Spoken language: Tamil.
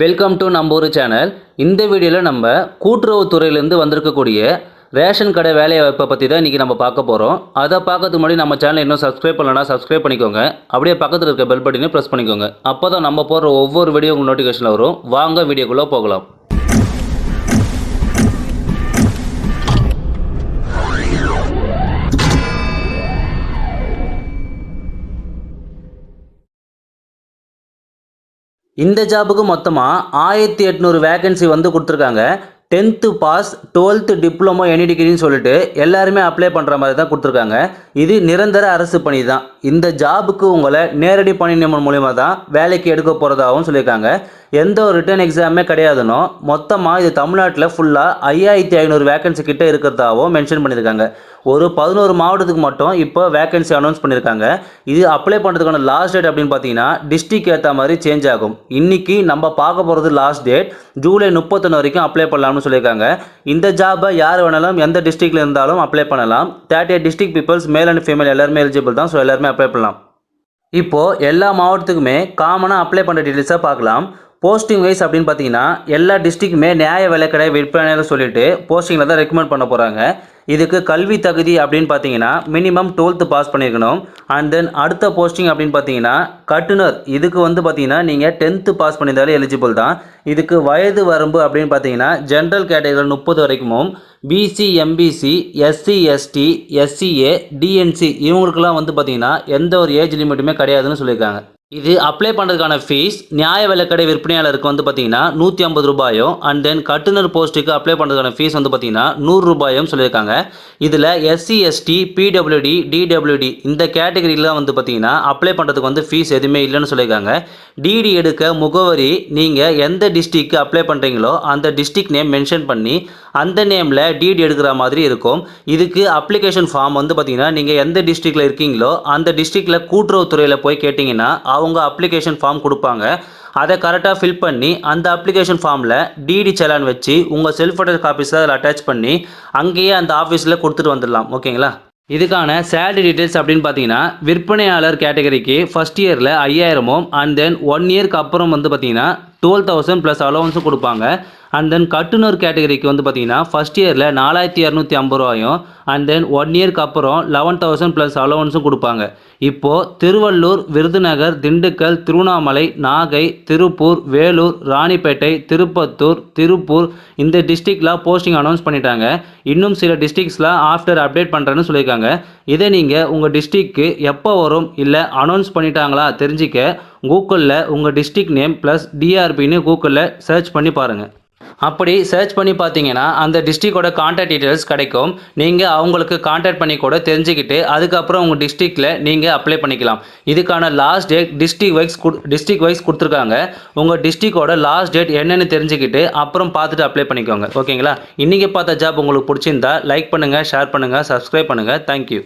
வெல்கம் டு நம்ம ஒரு சேனல் இந்த வீடியோவில் நம்ம கூட்டுறவுத்துறையிலேருந்து வந்திருக்கக்கூடிய ரேஷன் கடை வேலைவாய்ப்பை பற்றி தான் இன்றைக்கி நம்ம பார்க்க போகிறோம் அதை பார்க்கறதுக்கு முன்னாடி நம்ம சேனல் இன்னும் சப்ஸ்கிரைப் பண்ணலன்னா சப்ஸ்கிரைப் பண்ணிக்கோங்க. அப்படியே பக்கத்தில் இருக்க பெல் பட்டனையும் ப்ரெஸ் பண்ணிக்கோங்க. அப்போ தான் நம்ம போடுற ஒவ்வொரு வீடியோ உங்களுக்கு நோட்டிஃபிகேஷன் வரும். வாங்க வீடியோக்குள்ளே போகலாம். இந்த ஜாபுக்கு மொத்தமாக ஆயிரத்தி எட்நூறு வேகன்சி வந்து கொடுத்துருக்காங்க. Tenth pass twelfth diploma any டிகிரின்னு சொல்லிட்டு எல்லாருமே அப்ளை பண்ணுற மாதிரி தான் கொடுத்துருக்காங்க. இது நிரந்தர அரசு பணி தான். இந்த ஜாபுக்கு உங்களை நேரடி பணி நியமனம் மூலிமா தான் வேலைக்கு எடுக்க போகிறதாகவும் சொல்லியிருக்காங்க. எந்த ஒரு ரிட்டர்ன் எக்ஸாமே கிடையாதுன்னோ மொத்தமாக இது தமிழ்நாட்டில் ஃபுல்லாக ஐயாயிரத்தி ஐநூறு வேகன்சி கிட்டே இருக்கிறதாகவும் மென்ஷன் பண்ணியிருக்காங்க. ஒரு பதினோரு மாவட்டத்துக்கு மட்டும் இப்போ வேகன்சி அனௌன்ஸ் பண்ணியிருக்காங்க. இது அப்ளை பண்ணுறதுக்கான லாஸ்ட் டேட் அப்படின்னு பார்த்தீங்கன்னா டிஸ்ட்ரிக் ஏற்ற மாதிரி சேஞ்ச் ஆகும். இன்றைக்கி நம்ம பார்க்க போகிறது லாஸ்ட் டேட் ஜூலை முப்பத்தொன்று வரைக்கும் அப்ளை பண்ணலாம் பண்ணலாம்னு சொல்லியிருக்காங்க. இந்த ஜாபை யார் வேணாலும் எந்த டிஸ்ட்ரிக்ட்ல இருந்தாலும் அப்ளை பண்ணலாம். Thirty eight district peoples male and female எல்லாருமே எலிஜிபிள் தான். ஸோ எல்லாருமே அப்ளை பண்ணலாம். இப்போது எல்லா மாவட்டத்துக்குமே காமனாக அப்ளை பண்ணுற டீட்டெயில்ஸாக பார்க்கலாம். போஸ்டிங் வைஸ் அப்படின்னு பார்த்தீங்கன்னா எல்லா டிஸ்ட்ரிக்ட்டுமே நியாய விலைக்கடை விற்பனைன்னு சொல்லிட்டு போஸ்டிங்கில் தான் ரெக்கமெண்ட் பண்ண போகிறாங்க இதுக்கு கல்வி தகுதி அப்படின்னு பார்த்தீங்கன்னா மினிமம் டுவெல்த்து பாஸ் பண்ணியிருக்கணும். அண்ட் தென் அடுத்த போஸ்டிங் அப்படின்னு பார்த்தீங்கன்னா கட்டுனர். இதுக்கு வந்து பார்த்தீங்கன்னா நீங்கள் டென்த்து பாஸ் பண்ணியிருந்தாலே எலிஜிபிள் தான். இதுக்கு வயது வரம்பு அப்படின்னு பார்த்தீங்கன்னா ஜென்ரல் கேட்டகரி முப்பது வரைக்கும் BC MBC SC ST SCA DNC இவங்களுக்கெல்லாம் வந்து பார்த்தீங்கன்னா எந்த ஒரு ஏஜ் லிமிட்டுமே கிடையாதுன்னு சொல்லியிருக்காங்க. இது அப்ளை பண்ணுறதுக்கான ஃபீஸ் நியாய விலைக்கடை விற்பனையாளருக்கு வந்து பார்த்தீங்கன்னா நூற்றி ஐம்பது ரூபாயும் அண்ட் தென் கட்டுநர் போஸ்ட்டுக்கு அப்ளை பண்ணுறதுக்கான ஃபீஸ் வந்து பார்த்தீங்கன்னா நூறு ரூபாயும் சொல்லியிருக்காங்க. இதில் எஸ்சி எஸ்டி பிடபிள்யூடி டிடபிள்யூடி இந்த கேட்டகரியில் வந்து பார்த்தீங்கன்னா அப்ளை பண்ணுறதுக்கு வந்து ஃபீஸ் எதுவுமே இல்லைன்னு சொல்லியிருக்காங்க. டிடி எடுக்க முகவரி நீங்கள் எந்த டிஸ்ட்ரிக்கு அப்ளை பண்ணுறீங்களோ அந்த டிஸ்ட்ரிக் நேம் மென்ஷன் பண்ணி அந்த நேமில் டிடி எடுக்கிற மாதிரி இருக்கும். இதுக்கு அப்ளிகேஷன் ஃபார்ம் வந்து பார்த்தீங்கன்னா நீங்கள் எந்த டிஸ்ட்ரிக்டில் இருக்கீங்களோ அந்த டிஸ்ட்ரிக்டில் கூட்டுறவுத்துறையில் போய் கேட்டிங்கன்னா அவங்க அப்ளிகேஷன் ஃபார்ம் கொடுப்பாங்க. அதை கரெக்டாக ஃபில் பண்ணி அந்த அப்ளிகேஷன் ஃபார்மில் டிடி செலான் வச்சு உங்கள் செல்ஃப் அட்டர் காப்பீஸை அதில் அட்டாச் பண்ணி அங்கேயே அந்த ஆஃபீஸில் கொடுத்துட்டு வந்துடலாம். ஓகேங்களா இதுக்கான சேலரி டீட்டெயில்ஸ் அப்படின்னு பார்த்தீங்கன்னா விற்பனையாளர் கேட்டகரிக்கு ஃபஸ்ட் இயரில் ஐயாயிரமும் அண்ட் தென் ஒன் இயர்க்கு அப்புறம் வந்து பார்த்தீங்கன்னா டுவெல் தௌசண்ட் ப்ளஸ் அலவன்ஸும் கொடுப்பாங்க. அண்ட் தென் கட்டுனர் கேட்டகரிக்கு வந்து பார்த்தீங்கன்னா ஃபஸ்ட் இயரில் நாலாயிரத்தி இரநூத்தி ஐம்பது ரூபாயும் அண்ட் தென் ஒன் இயர்க்கு அப்புறம் லெவன் தௌசண்ட் ப்ளஸ் அலவன்ஸும் கொடுப்பாங்க. இப்போது திருவள்ளூர் விருதுநகர் திண்டுக்கல் திருவண்ணாமலை நாகை திருப்பூர் வேலூர் ராணிப்பேட்டை திருப்பத்தூர் திருப்பூர் இந்த டிஸ்ட்ரிக்டில் போஸ்டிங் அனௌன்ஸ் பண்ணிட்டாங்க. இன்னும் சில டிஸ்ட்ரிக்ஸில் ஆஃப்டர் அப்டேட் பண்ணுறேன்னு சொல்லியிருக்காங்க. இதை நீங்கள் உங்கள் டிஸ்ட்ரிக்க்கு எப்போ வரும்? இல்லை அனௌன்ஸ் பண்ணிட்டாங்களா? தெரிஞ்சிக்க கூகுளில் உங்கள் டிஸ்ட்ரிக்ட் நேம் ப்ளஸ் டிஆர்பின்னு கூகுளில் சர்ச் பண்ணி பாருங்கள் அப்படி சர்ச் பண்ணி பார்த்தீங்கன்னா அந்த டிஸ்ட்ரிக்டோட காண்டாக்ட் டீட்டெயில்ஸ் கிடைக்கும். நீங்கள் அவங்களுக்கு காண்டாக்ட் பண்ணி கூட தெரிஞ்சுக்கிட்டு அதுக்கப்புறம் உங்கள் டிஸ்ட்ரிக்டில் நீங்கள் அப்ளை பண்ணிக்கலாம். இதுக்கான last date district wise district wise கொடுத்துருக்காங்க. உங்கள் டிஸ்ட்ரிக்டோட லாஸ்ட் டேட் என்னென்னு தெரிஞ்சுக்கிட்டு அப்புறம் பார்த்துட்டு அப்ளை பண்ணிக்கோங்க. ஓகேங்களா? இன்றைக்கி பார்த்த ஜாப் உங்களுக்கு பிடிச்சிருந்தா லைக் பண்ணுங்கள் ஷேர் பண்ணுங்கள் சப்ஸ்கிரைப் பண்ணுங்கள் தேங்க்யூ